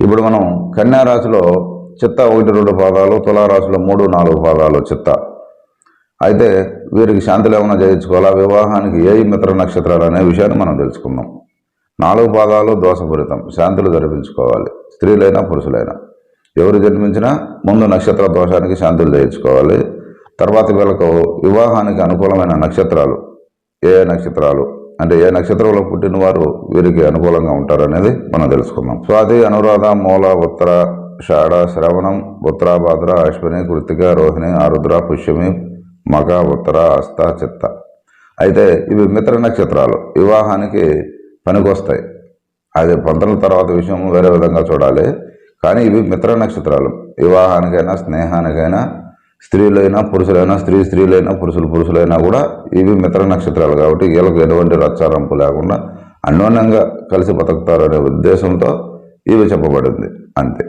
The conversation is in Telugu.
ఇప్పుడు మనం కన్యారాశిలో చిత్త ఒకటి రెండు పాదాలు తులారాశిలో మూడు నాలుగు పాదాలు చిత్త. అయితే వీరికి శాంతి ఏమైనా చేయించుకోవాలా వివాహానికి ఏ మిత్ర నక్షత్రాలు అనే విషయాన్ని మనం తెలుసుకుందాం. నాలుగు పాదాలు దోషపూరితం. శాంతులు జరిపించుకోవాలి. స్త్రీలైనా పురుషులైనా. ఎవరు జన్మించినా ముందు నక్షత్ర దోషానికి శాంతులు చేయించుకోవాలి తర్వాత వీళ్ళకు వివాహానికి అనుకూలమైన నక్షత్రాలు ఏ నక్షత్రాలు? అంటే ఏ నక్షత్రంలో పుట్టిన వారు వీరికి అనుకూలంగా ఉంటారనేది మనం తెలుసుకుందాం. స్వాతి అనురాధ మూల ఉత్తర షాఢ శ్రవణం ఉత్తరాభాద్ర అశ్విని కృతిక రోహిణి ఆరుద్ర పుష్యమి మగ ఉత్తర అస్త చిత్త. అయితే ఇవి మిత్ర నక్షత్రాలు. వివాహానికి పనికొస్తాయి. అది పంతల తర్వాత విషయం వేరే విధంగా చూడాలి. కానీ ఇవి మిత్ర నక్షత్రాలు. వివాహానికైనా స్నేహానికైనా స్త్రీలైనా పురుషులైనా స్త్రీ స్త్రీలైనా పురుషులు పురుషులైనా కూడా ఇవి మిత్ర నక్షత్రాలు కాబట్టి వీళ్ళకి ఎటువంటి రచ్చారంపు లేకుండా అన్యోన్యంగా కలిసి బతుకుతారనే ఉద్దేశంతో ఇవి చెప్పబడింది. అంతే.